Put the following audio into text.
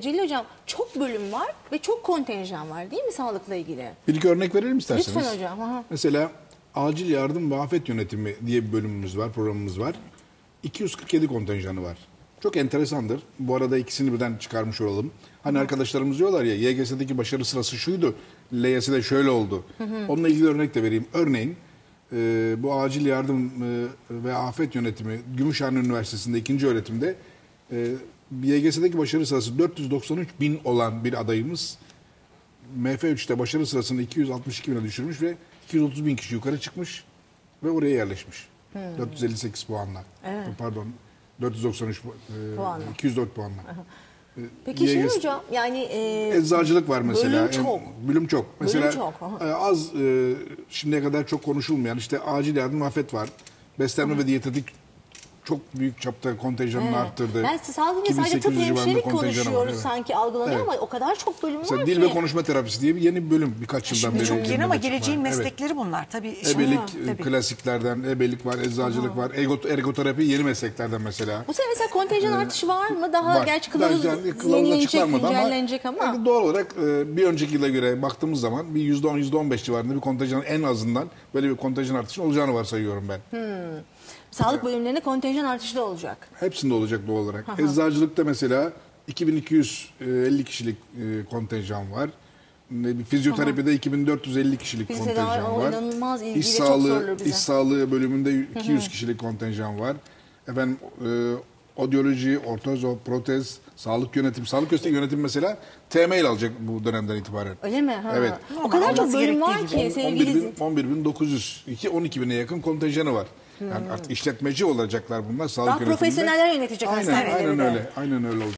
Celil Hocam çok bölüm var ve çok kontenjan var değil mi sağlıkla ilgili? Bir iki örnek verelim isterseniz. Lütfen hocam. Aha. Mesela acil yardım ve afet yönetimi diye bir bölümümüz var, programımız var. 247 kontenjanı var. Çok enteresandır. Bu arada ikisini birden çıkarmış olalım. Hani arkadaşlarımız diyorlar ya YGS'deki başarı sırası şuydu, LYS'de şöyle oldu. Onunla ilgili örnek de vereyim. Örneğin e, bu acil yardım e, ve afet yönetimi Gümüşhane Üniversitesi'nde ikinci öğretimde e, YGS'deki başarı sırası 493 bin olan bir adayımız MF3'te başarı sırasını 262 bine düşürmüş ve 230 bin kişi yukarı çıkmış ve oraya yerleşmiş. 458 puanla. Pardon 493 e, Puanla. 204 puanla. Peki şey YGS hocam yani e, Eczacılık var mesela. Bölüm çok. Bölüm çok. Mesela çok, aha. e, az e, şimdiye kadar çok konuşulmayan işte acil yardım afet var. Beslenme ve diyetetik çok büyük çapta kontenjanını arttırdı. ben sadece sadece tıp 2800 civarında hemşirelik var, konuşuyoruz evet. sanki algılanıyor Evet. ama o kadar çok bölüm Mesela var dil ki. ve konuşma terapisi diye bir yeni bir bölüm birkaç yıldan Şimdi beri. çok yeni ama geleceğin Evet. meslekleri bunlar. Tabii Ebelik Tabii. e, klasiklerden, ebelik var, eczacılık var, ego, ergoterapi yeni mesleklerden mesela. Bu sene mesela kontenjan artışı var mı? Daha Var. gerçi kılavuz Yani yenilenecek, güncellenecek ama. yani doğal olarak e, bir önceki yıla göre baktığımız zaman bir %10, %15 civarında bir kontenjan en azından böyle bir kontenjan artışı olacağını varsayıyorum ben. Sağlık bölümlerine kontenjan artışı da olacak. Hepsinde olacak doğal olarak. Eczacılıkta mesela 2250 kişilik e, kontenjan var. Fizyoterapide 2450 kişilik var, kontenjan var. inanılmaz ilgi İş çok sağlığı, bize. iş sağlığı bölümünde 200 kişilik kontenjan var. Efendim e, odyoloji, ortozo, protez, sağlık yönetimi. Sağlık yönetimi yönetim mesela TML alacak bu dönemden itibaren. Öyle mi? Ha. Evet. O kadar çok bölüm var ki gibi. sevgili 11.900, 12 bine yakın kontenjanı var. Yani artık işletmeci olacaklar bunlar sağlık Daha yönetiminde. profesyoneller yönetecek Aynen, hastaneleri aynen de. öyle. Aynen öyle olacak.